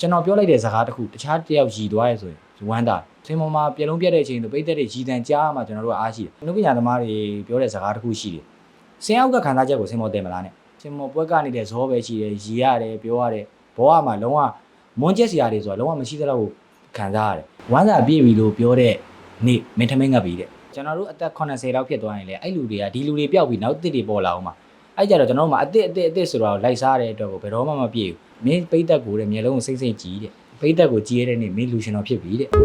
ကျွန်တော်ပြောလိုက်တဲ့စကားတစ်ခုတခြားတစ်ယောက်ရည်သွားရဲဆိုရင်ဝမ်းသာစင်ပေါ်မှာပြလုံးပြတ်တဲ့အချိန်ဆိုပိတ်သက်တဲ့ရည်တန်ကြားမှကျွန်တော်တို့ကအားရှိတယ်။နှုတ်ပညာသမားတွေပြောတဲ့စကားတစ်ခုရှိတယ်။စင်အောက်ကခံစားချက်ကိုစင်ပေါ်တင်မလားနဲ့။စင်ပေါ်ပွဲကနေတဲ့ဇောပဲရှိတယ်ရည်ရတယ်ပြောရတယ်ဘောကမှလုံးဝမွန်းကျက်စရာတွေဆိုတာလုံးဝမရှိသလောက်ကိုခံစားရတယ်။ဝမ်းသာပြည့်ပြီလို့ပြောတဲ့နေ့မင်းထမင်းငတ်ပြီတဲ့။ကျွန်တော်တို့အသက်80လောက်ဖြစ်သွားရင်လေအဲ့လူတွေကဒီလူတွေပျောက်ပြီးနောက်တစ်တွေပေါ်လာအောင်မှာအဲ့ကြတော့ကျွန်တော်တို့မှာအစ်စ်အစ်စ်အစ်စ်ဆိုတော့လိုက်စားတဲ့အတွက်ကိုဘယ်တော့မှမပြည့်ဘူး။ မင်းပိတ်သက်ကိုတဲ့မျက်လုံးကိုစိတ်စိတ်ကြည့်တဲ့။ပိတ်သက်ကိုကြည့်ရတဲ့နေ့မင်းလူရှင်တော်ဖြစ်ပြီတဲ့။ဟု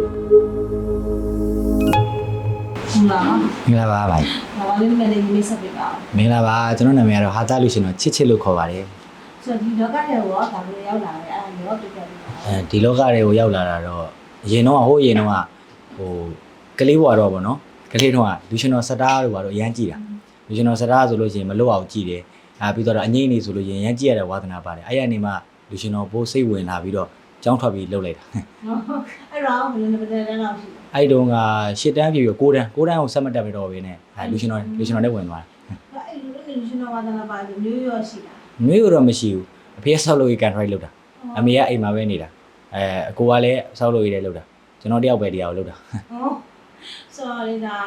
တ်လားမင်္ဂလာပါဗျာ။ဘာလို့လဲဒီလေးဆက်ပြပါမင်္ဂလာပါကျွန်တော်နာမည်ကတော့ဟာတာလူရှင်တော်ချစ်ချစ်လို့ခေါ်ပါတယ်။ဆိုတော့ဒီလောကထဲကိုရောဒါလိုရောက်လာတယ်အဲ့ဒါရောပြပြပြပါအဲဒီလောကတွေကိုရောက်လာတာတော့အရင်တော့ဟိုးအရင်တော့ဟိုကလေးဘွားတော့ဗောနော်ကလေးတော့လူရှင်တော်စတားတို့ဘာလို့အရန်ကြည့်တာလူရှင်တော်စတားဆိုလို့ရှိရင်မလွတ်အောင်ကြည့်တယ်အာပြီးတော့အငိမ့်နေဆိုလို့ရင်ရန်ကြည့်ရတဲ့ဝါသနာပါတယ်အဲ့ရနေမှ လူရှင်တော်ဘိုးစိတ်ဝင်လာပြီးတော့ကြောင်းထွက်ပြီးလှုပ်လိုက်တာ။နော်။အဲ့တော့ဘယ်လိုလဲဘယ်လိုလဲတော့ရှိတယ်အဲ့တုန်းကရှစ်တန်းပြည့်ပြီး9တန်း9တန်းကိုဆက်မတက်ပြီးတော့ပဲနဲ့အဲလူရှင်တော်လူရှင်တော်နဲ့ဝင်သွားတယ်။အဲ့လိုလူရှင်တော်ဝါဒနာပါလို့မျိုးရောရှိတာမျိုးတော့မရှိဘူးအဖေဆောက်လို့ကန်ထရိုက်လုပ်တာ။အမေကအိမ်မှာပဲနေတာအဲအကိုကလည်းဆောက်လို့ရတယ်လုပ်တာကျွန်တော်တယောက်ပဲတရားကိုလုပ်တာဟုတ်။ဆိုတော့လေဒါ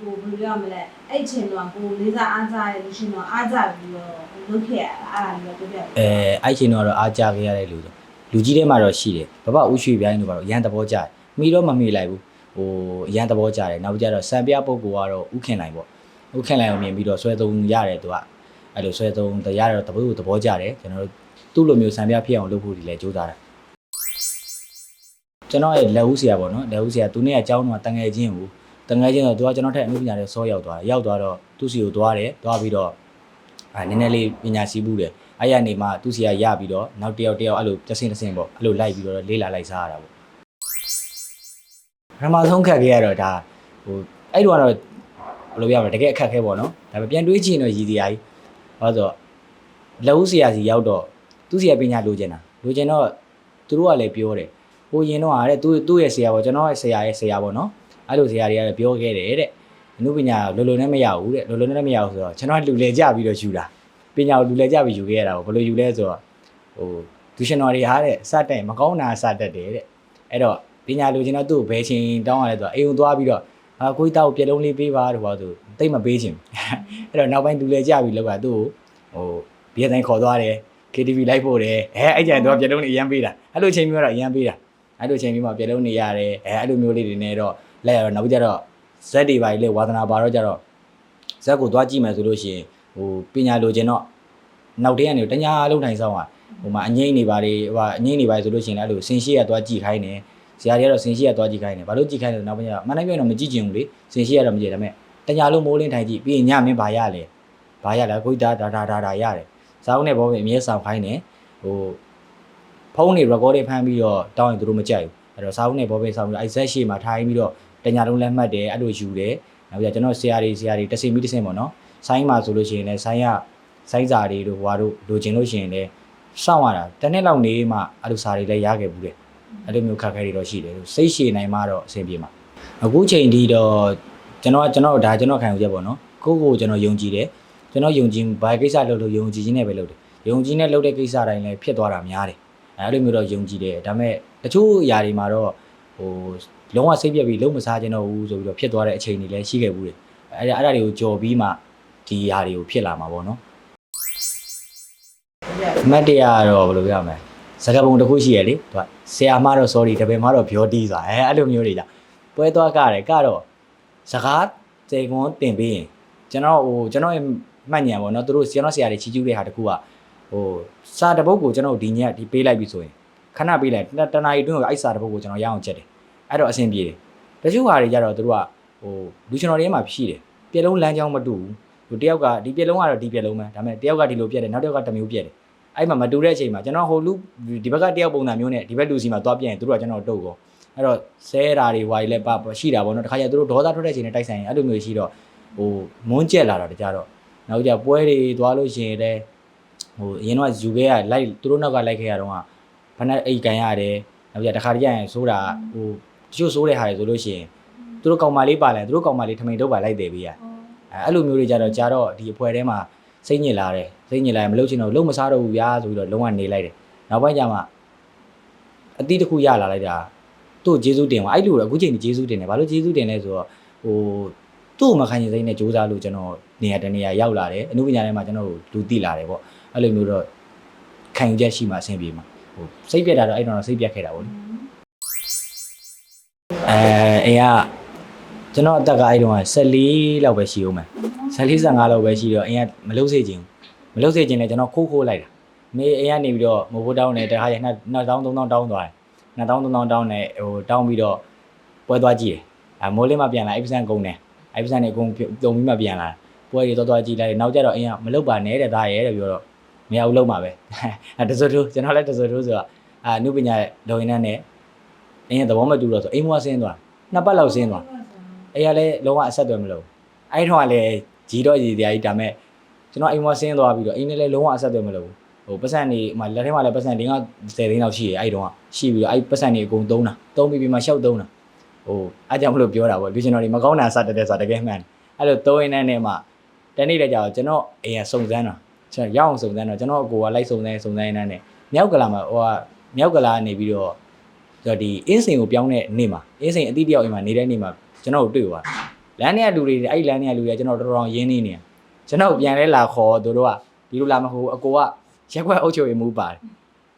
ကိုဘယ်လိုရမလဲအဲ့ချိန်တော့ကိုလေးစားအားကြရလို့ရှင်တော့အားကြပြီးတော့လုပ်ခဲ့ရတာအားလည်းပြောပြတယ်အဲအဲ့ချိန်တော့အားကြခဲ့ရတဲ့လူဆိုလူကြီးထဲမှာတော့ရှိတယ်ဘဘဥရွှေပြိုင်းတို့ကတော့ရန်သဘောကြတယ်မိတော့မမိလိုက်ဘူးဟိုရန်သဘောကြတယ်နောက်ကြတော့စံပြပုဂ္ဂိုလ်ကတော့ဥခင်လိုက်ပေါ့ဥခင်လိုက်အောင်မြင်ပြီးတော့ဆွဲသုံးရတယ်သူကအဲ့လိုဆွဲသုံးတရားတော့တပုတ်ကိုသဘောကြတယ်ကျွန်တော်တို့သူ့လိုမျိုးစံပြဖြစ်အောင်လုပ်ဖို့ဒီလဲကြိုးစားတာကျွန်တော်ရဲ့လက်ဦးဆရာပေါ့နော်လက်ဦးဆရာသူနဲ့အကြောင်းတော့တန်ငယ်ချင်းကို တန်ငယ်ချင်းတော့သူကကျွန်တော်ထက်အမှုပညာတွေစောရောက်သွားတယ်ရောက်သွားတော့သူ့စီကိုသွားတယ်သွားပြီးတော့အဲနည်းနည်းလေးပညာစီးဘူးတယ်အဲ့ရနေမှသူ့စီကရပြီးတော့နောက်တစ်ယောက်တစ်ယောက်အဲ့လိုတစ်ဆင့်တစ်ဆင့်ပေါ့အဲ့လိုလိုက်ပြီးတော့လေးလာလိုက်စားရတာပေါ့ပထမဆုံးခက်ခဲ့ရတော့ဒါဟိုအဲ့တော့ကတော့ဘယ်လိုပြောရမလဲတကယ်အခက်ခဲပေါ့နော်ဒါပေမဲ့ပြန်တွေးကြည့်ရင်တော့ရည်စရာကြီးဘာလို့ဆိုတော့လက်ဦးဆရာစီရောက်တော့သူ့စီကပညာလိုချင်တာလိုချင်တော့သူတို့ကလည်းပြောတယ်ဟိုရင်တော့ဟာတဲ့သူသူ့ရဲ့ဆရာပေါ့ကျွန်တော်ရဲ့ဆရာရဲ့ဆရာပေါ့နော် အဲ့လိုဆရာတွေကလည်းပြောခဲ့တယ်တဲ့အမှုပညာလိုလိုနဲ့မရဘူးတဲ့လိုလိုနဲ့မရဘူးဆိုတော့ကျွန်တော်လူလေကြပြီးတော့ယူတာပညာကိုလူလေကြပြီးယူခဲ့ရတာပေါ့ဘယ်လိုယူလဲဆိုတော့ဟိုဒူရှင်တော်တွေဟာတဲ့စတက်မကောင်းတာစတက်တယ်တဲ့အဲ့တော့ပညာလိုချင်တော့သူ့ကိုဘယ်ချင်းတောင်းရလဲဆိုတော့အိမ်ကိုသွားပြီးတော့အာကိုကြီးတောက်ပြက်လုံးလေးပေးပါတော့ဘာလို့တိတ်မပေးချင်အဲ့တော့နောက်ပိုင်းလူလေကြပြီးလောက်ကသူ့ကိုဟိုဘီယတိုင်းခေါ်သွားတယ် KTV လိုက်ပို့တယ်အဲအဲ့ကြရင်သူကပြက်လုံးလေးအရန်ပေးတာအဲ့လိုချိန်မျိုးတော့အရန်ပေးတာအဲ့လိုချိန်မျိုးမှာပြက်လုံးနေရတယ်အဲအဲ့လိုမျိုးလေးတွေနဲ့တော့ လက်ရတော့နောက်ပြီးကြတော့ဇက်တွေပါလေဝါသနာပါတော့ကြတော့ဇက်ကိုသွားကြည့်မယ်ဆိုလို့ရှိရင်ဟိုပညာလိုချင်တော့နောက်တည်းကနေတညာလုံးထိုင်ဆောင်อ่ะဟိုမှာအငိမ့်နေပါလေဟိုအငိမ့်နေပါလေဆိုလို့ရှိရင်လည်းအဲ့လိုစင်ရှိရသွားကြည့်ခိုင်းတယ်ဇာတ်တွေကတော့စင်ရှိရသွားကြည့်ခိုင်းတယ်ဘာလို့ကြည့်ခိုင်းလဲနောက်ပိုင်းကျတော့မနိုင်ပြောရင်တော့မကြည့်ချင်ဘူးလေစင်ရှိရတော့မကြည့်ဒါပေမဲ့တညာလုံးမိုးလင်းထိုင်ကြည့်ပြီးရင်ညမင်းဘာရလဲဘာရလဲကိုကြီးဒါဒါဒါဒါရတယ်ဇာတ်နဲ့ဘောပဲအမြဲဆောင်ခိုင်းတယ်ဟိုဖုန်းတွေ record တွေဖမ်းပြီးတော့တောင်းရင်သူတို့မကြိုက်ဘူးအဲ့တော့ဇာတ်နဲ့ဘောပဲဆောင်ပြီးအဲ့ဇက်ရှိမှာထိုင်ပြီးတော့ တညာလုံးလက်မှတ်တယ်အဲ့လိုယူတယ်နောက်ပြီးတော့ကျွန်တော်ဆရာတွေဆရာတွေတစင်ပြီးတစင်ပေါ့နော်ဆိုင်းမှာဆိုလို့ရှိရင်လည်းဆိုင်းရဆိုင်းစာတွေတို့ဟွာတို့လိုချင်လို့ရှိရင်လည်းစောင့်ရတာတစ်နှစ်လောက်နေမှအဲ့လိုစာတွေလည်းရခဲ့ဘူးတယ်အဲ့လိုမျိုးခက်ခဲတွေတော့ရှိတယ်စိတ်ရှည်နိုင်မှတော့အဆင်ပြေမှာအခုချိန်ဒီတော့ကျွန်တော်ကကျွန်တော်ဒါကျွန်တော်ခံယူချက်ပေါ့နော်ကိုယ့်ကိုယ်ကျွန်တော်ယုံကြည်တယ်ကျွန်တော်ယုံကြည်ဘာကိစ္စလုပ်လို့ယုံကြည်ခြင်းနဲ့ပဲလုပ်တယ်ယုံကြည်နဲ့လုပ်တဲ့ကိစ္စတိုင်းလည်းဖြစ်သွားတာများတယ်အဲ့လိုမျိုးတော့ယုံကြည်တယ်ဒါပေမဲ့တချို့အရာတွေမှာတော့ဟို လုံးဝစိတ်ပြက်ပြီးလုံးမစားခြင်းတော့ဘူးဆိုပြီးတော့ဖြစ်သွားတဲ့အချိန်တွေလည်းရှိခဲ့ဘူးတယ်အဲ့ဒါအဲ့ဒါတွေကိုကြော်ပြီးမှဒီအရာတွေကိုဖြစ်လာမှာပေါ့နော်ပြပြအမတ်တရားကတော့ဘယ်လိုပြောရမလဲစကားပုံတစ်ခုရှိရလေသူကဆရာမတော့ sorry တပည့်မတော့ပြောတီးဆိုတာအဲအဲ့လိုမျိုးတွေကြပွဲသွားကြတယ်ကတော့စကားတေကွန်တင်ပြီးရင်ကျွန်တော်ဟိုကျွန်တော်ရဲ့မှတ်ဉာဏ်ပေါ့နော်သူတို့ကျွန်တော်ဆရာတွေချီးကျူးတဲ့ဟာတစ်ခုကဟိုစာတစ်ပုဒ်ကိုကျွန်တော်ဒီညက်ဒီပေးလိုက်ပြီဆိုရင်ခဏပေးလိုက်တနားရီတွင်းကိုအဲ့စာတစ်ပုဒ်ကိုကျွန်တော်ရအောင်ချက်တယ် အဲ့တော့အဆင်ပြေတယ်တချို့ဟာတွေကြတော့သူတို့ကဟိုလူကျွန်တော်တွေထဲမှာဖြစ်တယ်ပြက်လုံးလမ်းကြောင်းမတူဘူးဟိုတယောက်ကဒီပြက်လုံးကတော့ဒီပြက်လုံးပဲဒါပေမဲ့တယောက်ကဒီလိုပြက်တယ်နောက်တယောက်ကတစ်မျိုးပြက်တယ်အဲ့မှာမတူတဲ့အချိန်မှာကျွန်တော်ဟိုလူဒီဘက်ကတယောက်ပုံစံမျိုးနဲ့ဒီဘက်လူစီမှာသွားပြန်ရင်သူတို့ကကျွန်တော်တုတ်ကောအဲ့တော့ဆဲတာတွေဝါတွေလည်းပါရှိတာပေါ့နော်တခါကျသူတို့ဒေါသထွက်တဲ့အချိန်နဲ့တိုက်ဆိုင်ရင်အဲ့လိုမျိုးရှိတော့ဟိုမွန်းကျက်လာတာတကြတော့နောက်ကြပွဲတွေသွားလို့ရှိရင်လည်းဟိုအရင်တော့ယူခဲ့ရလိုက်သူတို့နောက်ကလိုက်ခဲ့ရတော့ကဘဏ္ဍအိတ်ကန်ရတယ်နောက်ကြတခါတည်းရရင်ဆိုတာဟို တချို့ဆိုးတဲ့ဟာတွေဆိုလို့ရှိရင်သူတို့ကောင်မလေးပါလဲသူတို့ကောင်မလေးထမိန်တော့ပါလိုက်တယ်ပေးရအဲအဲ့လိုမျိုးတွေကြတော့ကြာတော့ဒီအဖွဲထဲမှာစိတ်ညစ်လာတယ်စိတ်ညစ်လာရင်မလုပ်ချင်တော့လုံးမစားတော့ဘူးဗျာဆိုပြီးတော့လုံးဝနေလိုက်တယ်နောက်ပိုင်းကျမှအတိတစ်ခုရလာလိုက်တာသူ့ကိုကျေးဇူးတင်ပါအဲ့လိုတော့အခုချိန်ကြီးကျေးဇူးတင်တယ်ဘာလို့ကျေးဇူးတင်လဲဆိုတော့ဟိုသူ့ကိုမခံရင်စိမ့်နဲ့စူးစမ်းလို့ကျွန်တော်နေရာတနေရာရောက်လာတယ်အမှုပညာထဲမှာကျွန်တော်တို့လူသိလာတယ်ပေါ့အဲ့လိုမျိုးတော့ခံယူချက်ရှိမှအဆင်ပြေမှာဟိုစိတ်ပြက်တာတော့အဲ့တော့စိတ်ပြက်ခဲ့တာပေါ့လေ အဲအိမ်ကကျွန်တော်အသက်ကအဲ့တုန်းက14လောက်ပဲရှိဦးမယ်14 15လောက်ပဲရှိတော့အိမ်ကမလုံးစေချင်ဘူးမလုံးစေချင်လဲကျွန်တော်ခိုးခိုးလိုက်တာနေအိမ်ကနေပြီးတော့မိုးဖိုးတောင်းနေတခါရနှစ်2000 3000တောင်းသွားတယ်2000 3000တောင်းနေဟိုတောင်းပြီးတော့ပွဲသွားကြည့်တယ်အဲမိုးလေးမှပြန်လာအိပ်ပစံကုန်တယ်အိပ်ပစံနေအကုန်ပြုံပြီးမှပြန်လာပွဲတွေသွားသွားကြည့်လိုက်နောက်ကျတော့အိမ်ကမလုတ်ပါနဲ့တဲ့သားရဲတဲ့ပြောတော့မရဘူးလုတ်မှာပဲအဲတစိုးထိုးကျွန်တော်လည်းတစိုးထိုးဆိုတော့အာနုပညာဒေါ်ရင်နဲ့ အိမ်ကသဘောမတူတော့ဆိုအိမ်မွားဆင်းသွားနှစ်ပတ်လောက်ဆင်းသွားအဲ့ရလဲလုံးဝအဆက်အသွယ်မလုပ်အဲ့တော့ကလည်းဂျီတော့ဂျီတရားကြီးဒါမဲ့ကျွန်တော်အိမ်မဆင်းသွားပြီးတော့အိမ်နဲ့လည်းလုံးဝအဆက်အသွယ်မလုပ်ဘူးဟိုပတ်စံနေဟိုလက်ထဲမှာလည်းပတ်စံ၄50သိန်းလောက်ရှိရအဲ့တော့ကရှိပြီးတော့အဲ့ပတ်စံနေအကုန်သုံးတာသုံးပြီးပြီးမှရှောက်သုံးတာဟိုအားကြောင့်မလို့ပြောတာပေါ့လူကျွန်တော်တွေမကောင်းတာစတတ်တဲ့ဆိုတာတကယ်မှန်တယ်အဲ့လိုသုံးရင်းနဲ့မှတနေ့တည်းကျတော့ကျွန်တော်အိမ်ကစုံစမ်းတာကျွန်တော်ရအောင်စုံစမ်းတော့ကျွန်တော်အကိုကလိုက်စုံစမ်းစုံစမ်းရင်းနဲ့မြောက်ကလာမှာဟိုကမြောက်ကလာနေပြီးတော့ ကျွန်တော်ဒီအင်းစိန်ကိုပြောင်းတဲ့နေ့မှာအင်းစိန်အတိတယောက်အိမ်မှာနေတဲ့နေ့မှာကျွန်တော်တို့တွေ့သွားတယ်လမ်းထဲကလူတွေအဲ့ဒီလမ်းထဲကလူတွေကကျွန်တော်တော်တော်ရင်းနေနေကျွန်တော်ပြန်လဲလာခေါ်သူတို့ကဒီလိုလာမဟုတ်အကိုကရက်ွက်အုပ်ချုပ်ရေးမှုပါတယ်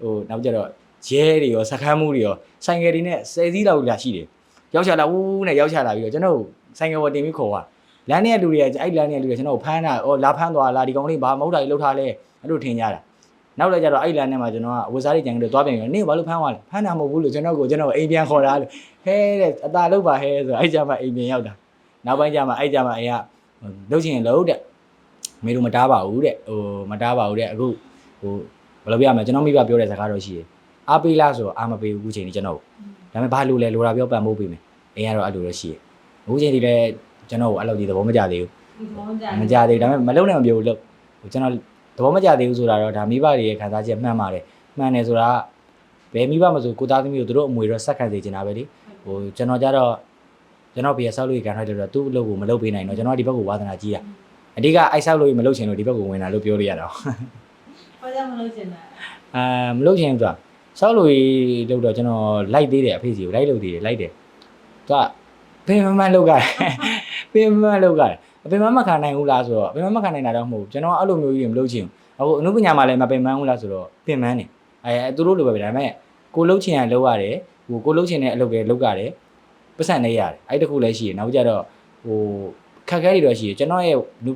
ဟိုနောက်ကြတော့ရဲတွေရောစခန်းမှုတွေရောဆိုင်ကယ်တွေနဲ့ဆယ်စီးလောက်လာရှိတယ်ရောက်ချလာဝူးနဲ့ရောက်ချလာပြီးတော့ကျွန်တော်ဆိုင်ကယ်ပေါ်တင်ပြီးခေါ်သွားလမ်းထဲကလူတွေကအဲ့လမ်းထဲကလူတွေကျွန်တော်ဖမ်းတာအော်လာဖမ်းသွားလားဒီကောင်လေးဘာမဟုတ်တာကြီးလှုပ်ထားလဲအဲ့လိုထင်ကြတာ နောက်လည်းကြတော့အဲ့လမ်းထဲမှာကျွန်တော်ကဝစားတွေကြံကြလို့သွားပြန်ရောနင့်ဘာလို့ဖမ်းသွားလဲဖမ်းတာမဟုတ်ဘူးလို့ကျွန်တော်ကိုကျွန်တော်အိမ်ပြန်ခေါ်တာလို့ဟဲတဲ့အตาလောက်ပါဟဲဆိုအဲ့ကြမှာအိမ်ပြန်ရောက်တာနောက်ပိုင်းကြမှာအဲ့ကြမှာအဲ့ကလုံးချင်လုံးတဲ့မေတို့မတားပါဘူးတဲ့ဟိုမတားပါဘူးတဲ့အခုဟိုဘယ်လိုပြရမလဲကျွန်တော်မိဘပြောတဲ့စကားတော့ရှိတယ်အားပေးလားဆိုတော့အားမပေးဘူးအခုချိန်ကြီးကျွန်တော်ဒါပေမဲ့ဘာလို့လဲလိုတာပြောပံ့ပိုးပေးမယ်အိမ်ကတော့အဲ့လိုတော့ရှိတယ်အခုချိန်ဒီလည်းကျွန်တော်ကိုအဲ့လိုဒီသဘောမကျသေးဘူးမကျသေးဘူးဒါပေမဲ့မလုံးနဲ့မပြောဘူးလို့ကျွန်တော် သဘောမကျသေးဘူးဆိုတာတော့ဒါမိဘတွေရဲ့ခံစားချက်မှန်ပါတယ်မှန်တယ်ဆိုတာဘယ်မိဘမဆိုကိုသားသမီးကိုတို့အမွေတော့စက်ခံစေချင်တာပဲလေဟိုကျွန်တော်ကြတော့ကျွန်တော်ဘေးဆောက်လို့ကန်ထိုက်တယ်တော့သူ့အလုပ်ကိုမလုပ်ပေးနိုင်တော့ကျွန်တော်ဒီဘက်ကိုဝါသနာကြီးတာအဓိကအိုက်ဆောက်လို့မလုပ်ချင်လို့ဒီဘက်ကိုဝင်လာလို့ပြောလို့ရတာဘာကြောင့်မလုပ်ချင်တာအာမလုပ်ချင်ဘူးဆိုတာဆောက်လို့လို့တော့ကျွန်တော်လိုက်သေးတယ်အဖေစီကိုလိုက်လို့သေးတယ်လိုက်တယ်သူကပင်မမလောက်ကြတယ်ပင်မမလောက်ကြတယ် အပင်မမခံနိုင်ဘူးလားဆိုတော့အပင်မမခံနိုင်တာတော့မဟုတ်ဘူးကျွန်တော်အဲ့လိုမျိုးကြီးမလုပ်ချင်ဘူးအခုအနုပညာမှာလည်းမပင်မဘူးလားဆိုတော့ပင်မနေအဲသူတို့လိုပဲဒါပေမဲ့ကိုလှုပ်ချင်ရလှုပ်ရတယ်ဟိုကိုလှုပ်ချင်တဲ့အလုပ်တွေလှုပ်ရတယ်ပတ်စံနေရတယ်အဲ့တခုလည်းရှိရနောက်ကြတော့ဟိုခက်ခဲတွေတော့ရှိရကျွန်တော်ရဲ့နု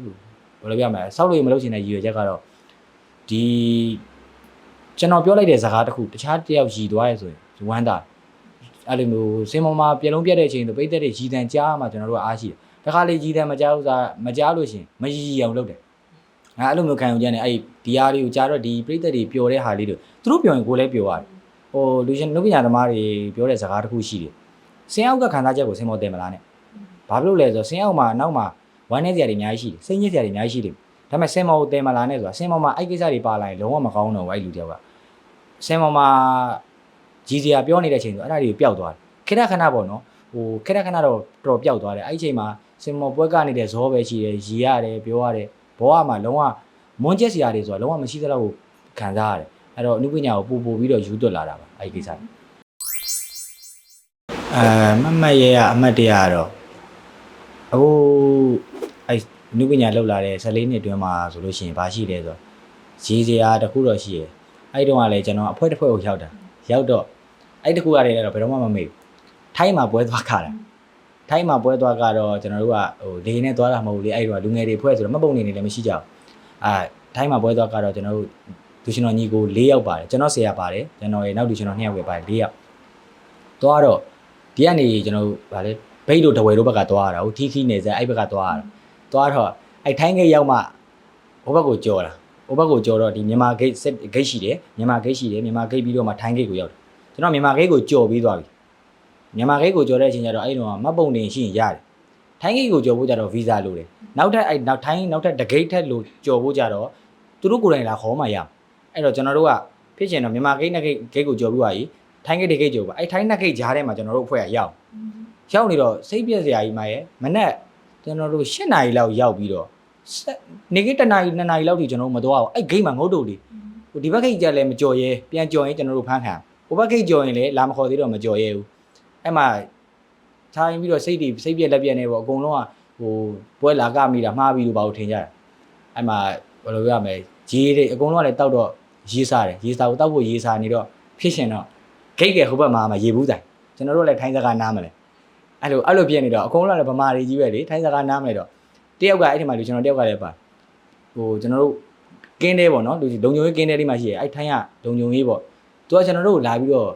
ဘယ်လိုပြောမလဲဆောက်လို့မလုပ်ချင်တဲ့ရည်ရွယ်ချက်ကတော့ဒီကျွန်တော်ပြောလိုက်တဲ့ဇာကားတစ်ခုတခြားတစ်ယောက်ရည်သွားရဲဆိုရင်ဝမ်းသာအဲ့လိုမျိုးစင်မောမှာပြလုံးပြတ်တဲ့အချိန်ဆိုပိတ်သက်တဲ့ရည်တန်ကြားမှကျွန်တော်တို့ကအားရှိတယ် တခါလေရည်တန်မကြားဘူးစားမကြားလို့ရှင်မရည်ရအောင်လုပ်တယ်ငါအဲ့လိုမျိုးခံယူကြတယ်အဲ့ဒီဟာလေးကိုကြားတော့ဒီပိတ်သက်တွေပျော်တဲ့ဟာလေးတွေသူတို့ပျော်ရင်ကိုယ်လည်းပျော်ရတယ်ဟိုလူရှင်လူပညာသမားတွေပြောတဲ့ဇာကားတစ်ခုရှိတယ်စင်အောက်ကခံစားချက်ကိုစင်မောတင်မလားနဲ့ဘာဖြစ်လို့လဲဆိုတော့စင်အောက်မှာနောက်မှာဝမ်းနေစရာတွေအများကြီးရှိတယ်စိတ်ညစ်စရာတွေအများကြီးရှိတယ်ဒါပေမဲ့စင်မောကိုတင်မလားနဲ့ဆိုတာစင်မောမှာအဲ့ကိစ္စတွေပါလာရင်လုံးဝမကောင်းတော့ဘူးအဲ့လူတယောက်ကစင်မောမှာကြီးစရာပြောနေတဲ့အချိန်ဆိုအဲ့ဒါတွေကိုပျောက်သွားတယ်ခဏခဏပေါ့နော်ဟိုခဏခဏတော့တော်တော်ပျောက်သွားတယ်အဲ့ဒီအချိန်မှာ စင်မောပွဲကနေတဲ့ဇောပဲရှိတယ်ရီရတယ်ပြောရတယ်ဘောကမှလုံးဝမွန်းကျက်စရာတွေဆိုတာလုံးဝမရှိသလောက်ကိုခံစားရတယ်အဲ့တော့အနုပညာကိုပူပူပြီးတော့ယူသွတ်လာတာပါအဲ့ဒီကိစ္စအဲမမတ်ရဲ့အမတ်တရားကတော့အခုအဲ့အနုပညာလောက်လာတဲ့14နှစ်အတွင်းမှာဆိုလို့ရှိရင်ဘာရှိလဲဆိုတော့ရီစရာတစ်ခုတော့ရှိရယ်အဲ့ဒီတုန်းကလည်းကျွန်တော်အဖွဲတစ်ဖွဲကိုရောက်တာရောက်တော့အဲ့ဒီတစ်ခုကလည်းတော့ဘယ်တော့မှမမေ့ဘူးထိုင်းမှာပွဲသွားခါတာ ထိုင်းမှာပွဲသွားကတော့ကျွန်တော်တို့ကဟိုလေနဲ့သွားတာမဟုတ်ဘူးလေအဲ့ဒီတော့လူငယ်တွေဖွဲ့ဆိုတော့မှတ်ပုံနေနေလည်းမရှိကြဘူးအာထိုင်းမှာပွဲသွားကတော့ကျွန်တော်တို့လူရှင်တော်ညီကို၄ယောက်ပါတယ်ကျွန်တော်ဆရာပါတယ်ကျွန်တော်ရဲ့နောက်လူရှင်တော်၂ယောက်ပဲပါတယ်၄ယောက်သွားတော့ဒီကနေကျွန်တော်ဗာလေဘိတ်တို့တဝဲတို့ဘက်ကသွားရတာဟိုထီခီနေစအဲ့ဘက်ကသွားရတာသွားတော့အဲ့ထိုင်းကရောက်မှဟိုဘက်ကိုကြော်တာဟိုဘက်ကိုကြော်တော့ဒီမြန်မာဂိတ်ဂိတ်ရှိတယ်မြန်မာဂိတ်ရှိတယ်မြန်မာဂိတ်ပြီးတော့မှထိုင်းဂိတ်ကိုရောက်တယ်ကျွန်တော်မြန်မာဂိတ်ကိုကြော်ပြီးသွားပြီ မြန်မာဂိတ်ကိုကြော်တဲ့အချိန်ကျတော့အဲ့တော့မတ်ပုံနေရှိရင်ရတယ်ထိုင်းဂိတ်ကိုကြော်ဖို့ကြတော့ဗီဇာလိုတယ်နောက်ထပ်အဲ့နောက်ထိုင်းနောက်ထပ်တဂိတ်ထက်လိုကြော်ဖို့ကြတော့သူတို့ကိုယ်တိုင်လာခေါ်မှရအဲ့တော့ကျွန်တော်တို့ကဖြစ်ချင်တော့မြန်မာဂိတ်နဲ့ဂိတ်ဂိတ်ကိုကြော်ပြီးသွားပြီထိုင်းဂိတ်တွေဂိတ်ကြော်ပါအဲ့ထိုင်းနဲ့ဂိတ်ကြားထဲမှာကျွန်တော်တို့အဖွဲ့ကရောက်ရောက်နေတော့စိတ်ပြက်စရာကြီးမှရဲ့မနဲ့ကျွန်တော်တို့၈နာရီလောက်ရောက်ပြီးတော့ဆက်နေကတနာရီ2နာရီလောက်ထိကျွန်တော်တို့မတော်အောင်အဲ့ဂိမ်းမှာငုတ်တုတ်လေးဟိုဒီဘက်ခိတ်ကြလည်းမကြော်ရဲပြန်ကြော်ရင်ကျွန်တော်တို့ဖမ်းခံဟိုဘက်ကိတ်ကြော်ရင်လည်းလာမခေါ်သေးတော့မကြော်ရဲဘူး အဲ့မှာထိုင်ပြီးတော့စိတ်တွေစိတ်ပြက်လက်ပြက်နေပေါ့အကုန်လုံးကဟိုပွဲလာကမိတာမှားပြီးလို့ဘာလို့ထင်ကြတာအဲ့မှာဘယ်လိုပြောရမလဲရေတွေအကုန်လုံးကလည်းတောက်တော့ရေးစားတယ်ရေးစားကိုတောက်ဖို့ရေးစားနေတော့ဖြစ်ရှင်တော့ဂိတ်ကဟိုဘက်မှာမှရေဘူးတိုင်ကျွန်တော်တို့လည်းထိုင်းစကားနားမလဲအဲ့လိုအဲ့လိုပြည့်နေတော့အကုန်လုံးကလည်းဗမာတွေကြီးပဲလေထိုင်းစကားနားမလဲတော့တယောက်ကအဲ့ဒီမှာလူကျွန်တော်တယောက်ကလည်းပါဟိုကျွန်တော်တို့ကင်းတဲပေါ့နော်လူလုံုံရေးကင်းတဲလေးမှရှိရအဲ့ထိုင်းကလုံုံရေးပေါ့သူကကျွန်တော်တို့လာပြီးတော့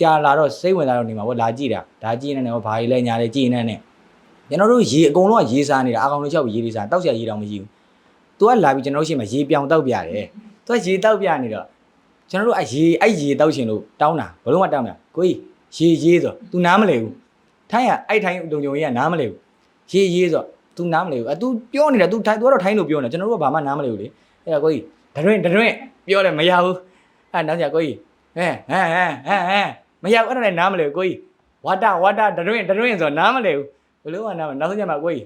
ကြာလာတော့စိတ်ဝင်စားတော့နေမှာပေါ့လာကြည့်တာဒါကြည့်နေတယ်ဘာကြီးလဲညာလဲကြည့်နေတယ်ကျွန်တော်တို့ရေအကုန်လုံးကရေစားနေတာအကောင်တွေလျှောက်ပြီးရေတွေစားတောက်ချာရေတောင်မရှိဘူးသူကလာပြီးကျွန်တော်တို့ရှိမှရေပြောင်တောက်ပြတယ်သူကရေတောက်ပြနေတော့ကျွန်တော်တို့အရေအဲ့ရေတောက်ချင်လို့တောင်းတာဘလို့မှတောင်းတာကိုကြီးရေရေးဆို तू နားမလဲဘူးထိုင်းကအဲ့ထိုင်းလုံုံရေးကနားမလဲဘူးရေရေးဆို तू နားမလဲဘူးအဲ तू ပြောနေတာ तू ထိုင်း तू ကတော့ထိုင်းလို့ပြောနေတာကျွန်တော်တို့ကဘာမှနားမလဲဘူးလေအဲ့ဒါကိုကြီးဒရွင့်ဒရွင့်ပြောတယ်မရဘူးအဲ့နောက်ကြကိုကြီး ဟဲဟဲဟဲဟဲဟဲမရဘူးအဲ့ဒါလည်းနားမလဲဘူးကိုကြီးဝါတာဝါတာဒရွင့်ဒရွင့်ဆိုနားမလဲဘူးဘလို့ကနားမနောက်ဆုံးကြမှာကိုကြီး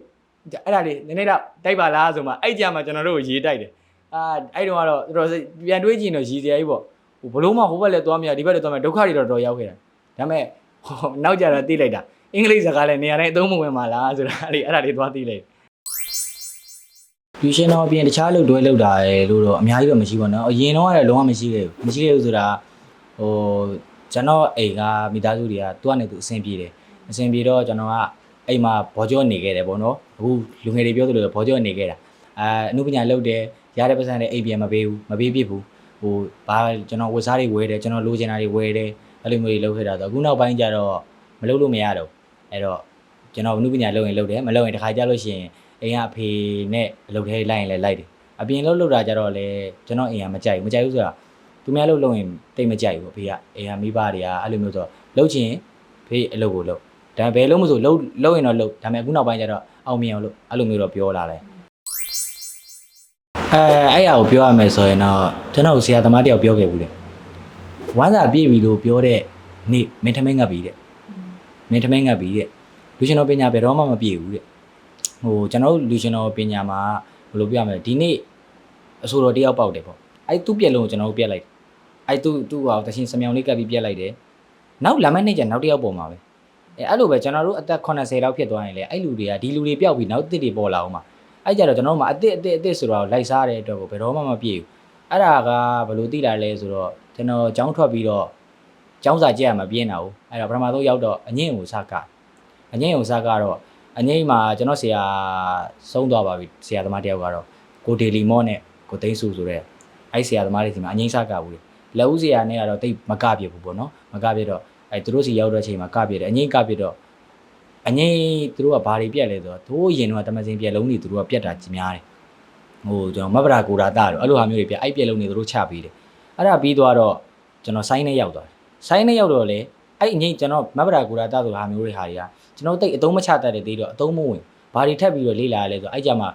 အဲ့ဒါလေးနည်းနည်းတော့တိုက်ပါလားဆိုမှအဲ့ကြမှာကျွန်တော်တို့ကိုရေးတိုက်တယ်အာအဲ့တုန်းကတော့တော်တော်ပြန်တွေးကြည့်ရင်တော့ရည်စရာကြီးပေါ့ဟိုဘလို့မှဟိုဘက်လည်းသွားမရဒီဘက်လည်းသွားမရဒုက္ခတွေတော့တော်ရောက်ခဲ့တာဒါပေမဲ့ဟိုနောက်ကြတော့သိလိုက်တာအင်္ဂလိပ်စကားလည်းနေရာတိုင်းအသုံးမဝင်ပါလားဆိုတာအဲ့ဒီအဲ့ဒါလေးသွားသိလိုက်ဒီရှင်တော့အပြင်တခြားလုပ်တွဲလုပ်တာရယ်လို့တော့အများကြီးတော့မရှိပါတော့အရင်တော့ကတော့လုံးဝမရှိခဲ့ဘူးမရှိခဲ့ဘူးဆိုတာ ဟိုကျွန်တော်အိမ်ကမိသားစုတွေကသူ့အနေနဲ့သူအဆင်ပြေတယ်အဆင်ပြေတော့ကျွန်တော်ကအိမ်မှာဘောကြောနေခဲ့တယ်ပေါ့နော်အခုလူငယ်တွေပြောသလိုဘောကြောနေခဲ့တာအာအမှုပညာလုပ်တယ်ရတဲ့ပတ်စံနဲ့အိမ်ပြန်မပေးဘူးမပေးပြစ်ဘူးဟိုဘာကျွန်တော်ဝတ်စားတွေဝယ်တယ်ကျွန်တော်လိုချင်တာတွေဝယ်တယ်အဲ့လိုမျိုးတွေလုပ်ခဲ့တာဆိုအခုနောက်ပိုင်းကျတော့မလုပ်လို့မရတော့အဲ့တော့ကျွန်တော်အမှုပညာလုပ်ရင်လုပ်တယ်မလုပ်ရင်တခါကြလို့ရှိရင်အိမ်ကအဖေနဲ့အလုပ်ထဲလိုက်ရင်လည်းလိုက်တယ်အပြင်လှုပ်လှုပ်တာကြတော့လေကျွန်တော်အိမ်ကမကြိုက်ဘူးမကြိုက်ဘူးဆိုတာ သူများလှုပ်လှုပ်ရင်တိတ်မကြိုက်ဘူးအဖေကအိမ်ကမိဘတွေကအဲ့လိုမျိုးဆိုလှုပ်ချင်ဖေးအလုပ်ကိုလှုပ်ဒါပေမဲ့ဘယ်လို့မဆိုလှုပ်လှုပ်ရင်တော့လှုပ်ဒါပေမဲ့အခုနောက်ပိုင်းကျတော့အောင်မြင်အောင်လို့အဲ့လိုမျိုးတော့ပြောလာတယ်အဲအဲ့အရာကိုပြောရမယ်ဆိုရင်တော့ကျွန်တော်ဆရာသမားတယောက်ပြောခဲ့ဘူးလေဝမ်းစာပြည့်ပြီလို့ပြောတဲ့နေ့မင်းထမင်းငတ်ပြီတဲ့မင်းထမင်းငတ်ပြီတဲ့လူရှင်တော်ပညာဘယ်တော့မှမပြည့်ဘူးတဲ့ဟိုကျွန်တော်တို့လူရှင်တော်ပညာမှာဘယ်လိုပြရမလဲဒီနေ့အဆိုတော်တယောက်ပေါက်တယ်ပေါ့အဲ့သူ့ပြက်လုံးကိုကျွန်တော်တို့ပြက်လိုက်တယ် အဲ့သူ့သူ့ဟာတရှင်စမြောင်လေးကပ်ပြီးပြက်လိုက်တယ်နောက်လာမယ့်နေ့ကျနောက်တယောက်ပေါ်မှာပဲအဲအဲ့လိုပဲကျွန်တော်တို့အသက်80လောက်ဖြစ်သွားရင်လေအဲ့လူတွေကဒီလူတွေပျောက်ပြီးနောက်တစ်တွေပေါ်လာအောင်မှာအဲ့ကြတော့ကျွန်တော်တို့မှာအစ်စ်အစ်စ်အစ်စ်ဆိုတော့လိုက်စားတဲ့အတွက်ကိုဘယ်တော့မှမပြည့်ဘူးအဲ့ဒါကဘယ်လိုသိလာလဲဆိုတော့ကျွန်တော်ကျောင်းထွက်ပြီးတော့ကျောင်းစာကြက်ရမှာပြင်းတာ哦အဲ့တော့ပထမဆုံးရောက်တော့အငင်းကိုစကအငင်းကိုစကတော့အငိမ့်မှာကျွန်တော်ဆရာဆုံးသွားပါပြီဆရာသမားတယောက်ကတော့ကိုဒေလီမော့နဲ့ကိုသိန်းစုဆိုတဲ့အဲ့ဆရာသမားတွေစီမှာအငိမ့်စကဘူးလေ လက်ဦးဆရာနဲ့ကတော့တိတ်မကပြဘူးပေါ့နော်မကပြတော့အဲ့သူတို့စီရောက်တဲ့အချိန်မှာကပြတယ်အငိမ့်ကပြတော့အငိမ့်သူတို့ကဘာတွေပြက်လဲဆိုတော့သူတို့ရင်တော့တမစင်ပြက်လုံးတွေသူတို့ကပြက်တာကြီးများတယ်ဟိုကျွန်တော်မဗရာကိုရာတာတော့အဲ့လိုဟာမျိုးတွေပြက်အဲ့ပြက်လုံးတွေသူတို့ချပေးတယ်အဲ့ဒါပြီးသွားတော့ကျွန်တော်ဆိုင်းနဲ့ရောက်သွားတယ်ဆိုင်းနဲ့ရောက်တော့လေအဲ့အငိမ့်ကျွန်တော်မဗရာကိုရာတာဆိုဟာမျိုးတွေဟာတွေကကျွန်တော်တိတ်အတုံးမချတတ်တဲ့သေးတော့အတုံးမဝင်ဘာတွေထပ်ပြီးတော့လေ့လာရလဲဆိုတော့အဲ့ကြမှာ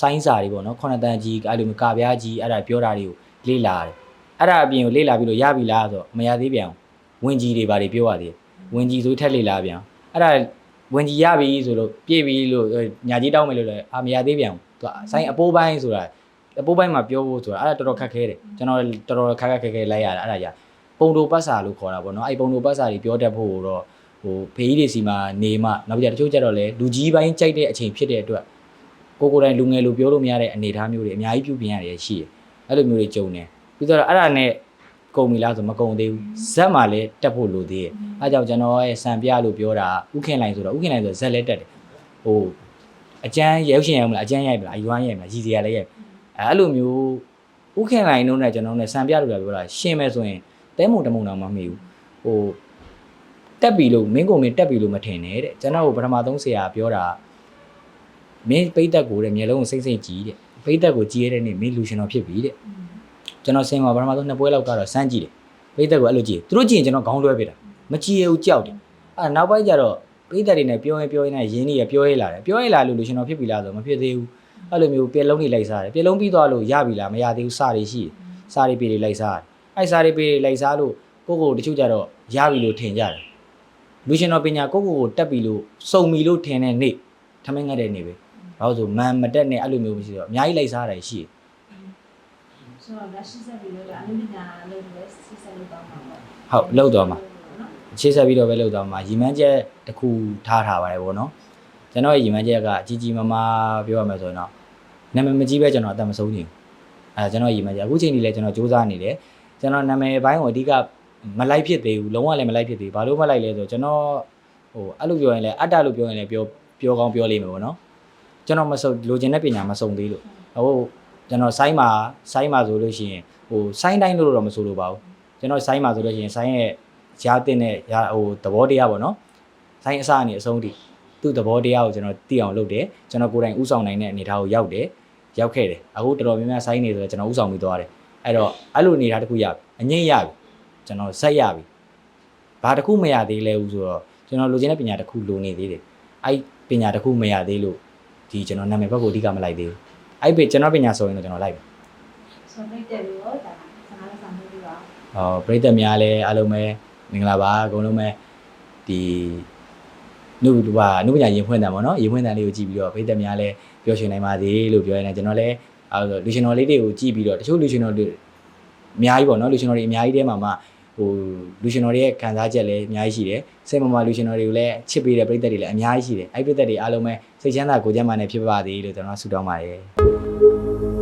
ဆိုင်းစာတွေပေါ့နော်ခုနှစ်တန်ကြီးအဲ့လိုမျိုးကာပြားကြီးအဲ့ဒါပြောတာတွေကိုလေ့လာရတယ် အဲ့ဒါအပြင်ကိုလေ့လာပြီးတော့ရပြီလားဆိုတော့မရသေးပြန်ဘူးဝင်ကြီးတွေဘာတွေပြောရသေးတယ်ဝင်ကြီးဆိုထက်လေ့လာပြန်အဲ့ဒါဝင်ကြီးရပြီဆိုလို့ပြည့်ပြီလို့ညာကြီးတောင်းမယ်လို့လည်းအာမရသေးပြန်ဘူးသူကဆိုင်းအပိုးပိုင်းဆိုတာအပိုးပိုင်းမှာပြောဖို့ဆိုတာအဲ့ဒါတော်တော်ခက်ခဲတယ်ကျွန်တော်တော်တော်ခက်ခက်ခဲခဲလိုက်ရတာအဲ့ဒါじゃပုံတိုပတ်စာလို့ခေါ်တာပေါ့နော်အဲ့ပုံတိုပတ်စာတွေပြောတတ်ဖို့တော့ဟိုဖေးကြီးတွေစီမှာနေမှနောက်ပြတချို့ကျတော့လေလူကြီးပိုင်းကြိုက်တဲ့အချိန်ဖြစ်တဲ့အတွက်ကိုကိုယ်တိုင်လူငယ်လိုပြောလို့မရတဲ့အနေအထားမျိုးတွေအများကြီးပြုပြင်ရတယ်ရှိတယ်အဲ့လိုမျိုးတွေကြုံတယ် ပြီးတော့အဲ့ဒါနဲ့ကုံပြီလားဆိုမကုံသေးဘူးဇက်မှာလည်းတက်ဖို့လိုသေးတယ်အဲကြောင့်ကျွန်တော်ရဲ့စံပြလို့ပြောတာဥခင်လိုင်ဆိုတော့ဥခင်လိုင်ဆိုဇက်လည်းတက်တယ်ဟိုအကျန်းရုပ်ရှင်ရမလားအကျန်းရိုက်မလားအရွမ်းရိုက်မလားရည်စရာလည်းရိုက်အဲအဲ့လိုမျိုးဥခင်လိုင်တို့နဲ့ကျွန်တော်နဲ့စံပြလို့ပြောတာရှင်းမယ်ဆိုရင်တဲမုံတမုံတော့မမှီဘူးဟိုတက်ပြီလို့မင်းကိုမင်းတက်ပြီလို့မထင်နဲ့တဲ့ကျွန်တော်ကပထမဆုံးဆရာပြောတာမင်းပိတ်သက်ကိုတဲ့မျက်လုံးကိုစိတ်စိတ်ကြည့်တဲ့ပိတ်သက်ကိုကြည့်ရတဲ့နေ့မင်းလူရှင်တော်ဖြစ်ပြီတဲ့ ကျွန်တော်ဆင်မှာပထမဆုံးနှစ်ပွဲလောက်ကတော့စမ်းကြည့်တယ်ပိတ်သက်ကိုအဲ့လိုကြည့်သူတို့ကြည့်ရင်ကျွန်တော်ခေါင်းလွှဲပြတာမကြည့်ရဘူးကြောက်တယ်အဲ့နောက်ပိုင်းကျတော့ပိတ်သက်တွေနဲ့ပြောရင်ပြောရင်နဲ့ရင်းနေရပြောရလာတယ်ပြောရလာလို့လူရှင်တော်ဖြစ်ပြီလားဆိုမဖြစ်သေးဘူးအဲ့လိုမျိုးပြက်လုံးတွေလိုက်စားတယ်ပြက်လုံးပြီးသွားလို့ရပြီလားမရသေးဘူးစာတွေရှိတယ်စာတွေပြေတွေလိုက်စားတယ်အဲ့စာတွေပြေတွေလိုက်စားလို့ကိုကိုတချို့ကြတော့ရပြီလို့ထင်ကြတယ်လူရှင်တော်ပညာကိုယ့်ကိုယ်ကိုတက်ပြီလို့စုံပြီလို့ထင်တဲ့နေ့ထမင်းငတ်တဲ့နေ့ပဲ။ဘာလို့ဆိုမန်မတက်နဲ့အဲ့လိုမျိုးမရှိတော့အများကြီးလိုက်စားရတယ်ရှိတယ် ဆိုတော့လက်ရှိဆက်ပြီးတော့အနုပညာလုပ်လို့စစ်ဆက်လုပ်တော့မှာပေါ့။ဟုတ်လောက်သွားမှာအခြေဆက်ပြီးတော့ပဲလောက်သွားမှာရီမန်းချက်တစ်ခုထားထားပါတယ်ဗောနော်ကျွန်တော်ရဲ့ရီမန်းချက်ကအကြီးကြီးမားမားပြောရမယ်ဆိုရင်တော့နာမည်မကြီးပဲကျွန်တော်အသက်မဆုံးချင်ဘူးအဲကျွန်တော်ရီမန်းချက်အခုချိန်ကြီးလဲကျွန်တော်စူးစမ်းနေတယ်ကျွန်တော်နာမည်ဘိုင်းကိုအဓိကမလိုက်ဖြစ်သေးဘူးလုံးဝလည်းမလိုက်ဖြစ်သေးဘူးဘာလို့မလိုက်လဲဆိုတော့ကျွန်တော်ဟိုအဲ့လိုပြောရင်လည်းအတ္တလို့ပြောရင်လည်းပြောပြောကောင်းပြောလိမ့်မယ်ဗောနော်ကျွန်တော်မစုံလိုချင်တဲ့ပညာမစုံသေးလို့ဟို ကျွန်တော်ဆိုင်းမှာဆိုင်းမှာဆိုလို့ရှိရင်ဟိုဆိုင်းတိုင်းလို့တော့မဆိုလိုပါဘူးကျွန်တော်ဆိုင်းမှာဆိုလို့ရှိရင်ဆိုင်းရဲ့ရားတင်တဲ့ရားဟိုသဘောတရားပေါ့နော်ဆိုင်းအစအနေအဆုံးထိသူ့သဘောတရားကိုကျွန်တော်သိအောင်လုပ်တယ်ကျွန်တော်ကိုယ်တိုင်ဥဆောင်နိုင်တဲ့အနေအထားကိုရောက်တယ်ရောက်ခဲ့တယ်အခုတော်တော်များများဆိုင်းနေဆိုတော့ကျွန်တော်ဥဆောင်ပြီးသွားတယ်အဲ့တော့အဲ့လိုအနေအထားတစ်ခုရပြီအငိမ့်ရပြီကျွန်တော်ဆက်ရပြီဘာတစ်ခုမရသေးလဲဘူးဆိုတော့ကျွန်တော်လိုချင်တဲ့ပညာတစ်ခုလိုနေသေးတယ်အဲ့ပညာတစ်ခုမရသေးလို့ဒီကျွန်တော်နာမည်ဘက်ကိုအဓိကမလိုက်သေးဘူး အဲ့ပကျွန်တော်ပညာဆိုရင်တော့ကျွန်တော်လိုက်ပြီဆိုတော့တဲ့လို့ဒါစကားလည်းဆောင်ပြီးပါဟောပရိသတ်များလည်းအားလုံးပဲမင်္ဂလာပါအကုန်လုံးပဲဒီနုဟာနုပညာရင်ဖွင့်တယ်ပေါ့နော်ရင်ဖွင့်တယ်လေးကိုကြည့်ပြီးတော့ပရိသတ်များလည်းပျော်ရွှင်နိုင်ပါသေးလို့ပြောရတယ်ကျွန်တော်လည်းအဲလူရှင်တော်လေးတွေကိုကြည့်ပြီးတော့တချို့လူရှင်တော်တွေအများကြီးပေါ့နော်လူရှင်တော်တွေအများကြီးတဲမှာမှ ဟိုလူရှင်တော်တွေရဲ့ခံစားချက်လည်းအများကြီးရှိတယ်စိတ်မမလူရှင်တော်တွေကိုလည်းချစ်ပေးတဲ့ပရိသတ်တွေလည်းအများကြီးရှိတယ်အဲ့ပရိသတ်တွေအားလုံးပဲစိတ်ချမ်းသာကိုယ်ကျန်းမာနေဖြစ်ပါသေးလို့ကျွန်တော်ဆုတောင်းပါတယ်